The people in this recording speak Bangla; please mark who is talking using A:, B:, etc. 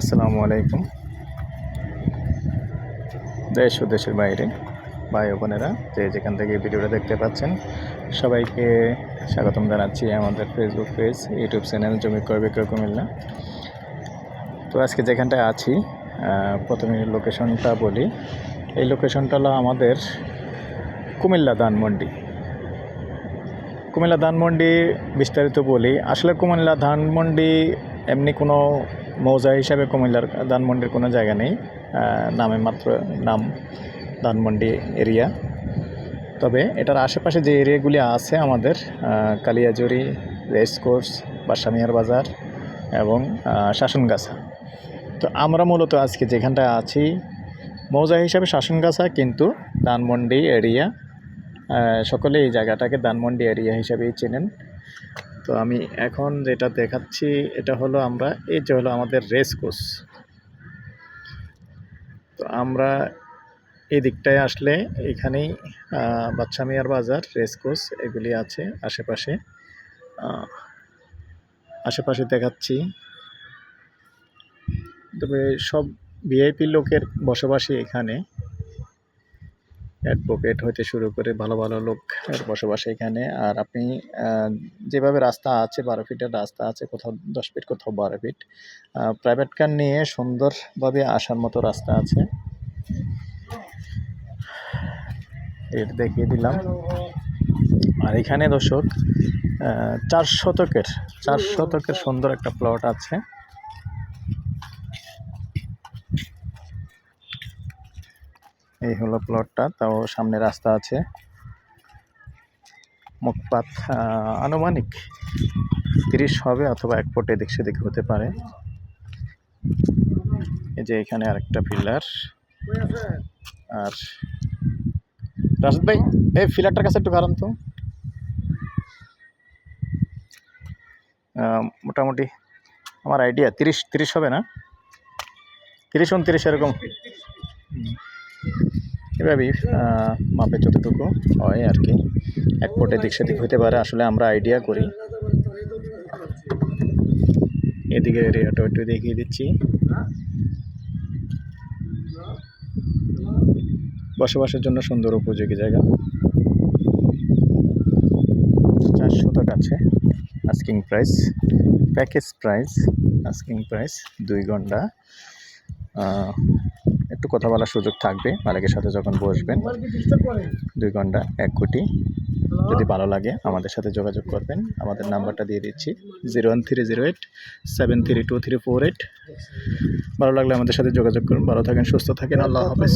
A: আসসালামু আলাইকুম। দেশ ও দেশের বাইরে ভাই বোনেরা, যে যেখান থেকে ভিডিওটা দেখতে পাচ্ছেন, সবাইকে স্বাগতম জানাচ্ছি আমাদের ফেসবুক পেজ ইউটিউব চ্যানেল জমি ক্রয়, বিক্রয়, কুমিল্লা। তো আজকে যেখানটায় আছি প্রথমে লোকেশনটা বলি। এই লোকেশনটা হলো আমাদের কুমিল্লা ধানমন্ডি। কুমিল্লা ধানমন্ডি বিস্তারিত বলি। আসলে কুমিল্লা ধানমন্ডি এমনি কোনো মৌজা হিসাবে কুমিল্লার ধানমন্ডির কোনো জায়গা নেই নামে মাত্র নাম ধানমন্ডি এরিয়া। তবে এটার আশেপাশে যে এরিয়াগুলি আছে আমাদের কালিয়াজুরি রেস কোর্স, বাসামিয়ার বাজার এবং শাসনগাছা। তো আমরা মূলত আজকে যেখানটায় আছি, মৌজা হিসাবে শাসনগাছা কিন্তু ধানমন্ডি এরিয়া সকলে এই জায়গাটাকে ধানমন্ডি এরিয়া হিসাবেই চেনেন। তো আমি এখন যেটা দেখাচ্ছি এটা হলো আমরা এই যে হলো আমাদের রেস কোর্স তো আমরা এই দিকটায় আসলে এখানেই আহ, বাচ্চা মিয়ার বাজার রেস কোর্স এগুলি আছে আশেপাশে। আশেপাশে দেখাচ্ছি। তবে সব ভিআইপি লোকের বসবাসী এখানে। অ্যাডভোকেট হইতে শুরু করে ভালো ভালো লোকের বসবাস এখানে। আর আপনি যেভাবে রাস্তা আছে, বারো ফিটের রাস্তা আছে, কোথাও দশ ফিট কোথাও বারো ফিট প্রাইভেট কার নিয়ে সুন্দরভাবে আসার মতো রাস্তা আছে। এটা দেখিয়ে দিলাম। আর এখানে দর্শক চার শতকের চার শতকের সুন্দর একটা প্লট আছে। এই হলো প্লটটা, তাও সামনে রাস্তা আছে। মুখপাত আনুমানিক তিরিশ হবে অথবা এক ফুট এদিক সেদিক হতে পারে। এই যে এখানে আরেকটা পিলার আর রাশেদ ভাই, এই ফিলারটার কাছে একটু কারণ তো। মোটামুটি আমার আইডিয়া তিরিশ তিরিশ হবে না? তিরিশ উনত্রিশ এরকম। এভাবেই মাপে যতটুকু হয় আর কি। এক ফুটে দিক সেদিক হতে পারে, আসলে আমরা আইডিয়া করি। এদিকে এরিয়াটা একটু দেখিয়ে দিচ্ছি। বসবাসের জন্য সুন্দর উপযোগী জায়গা। চারশো টাকা আছে asking price package price asking price দুই ঘণ্টা। একটু কথা বলার সুযোগ থাকবে। মালিকের সাথে যখন বসবেন, দুই ঘণ্টা, এক কোটি যদি ভালো লাগে, আমাদের সাথে যোগাযোগ করবেন। আমাদের নাম্বারটা দিয়ে দিচ্ছি, zero one three zero eight seven three two three four eight. ভালো লাগলে আমাদের সাথে যোগাযোগ করুন। ভালো থাকেন, সুস্থ থাকেন। আল্লাহ হাফেজ।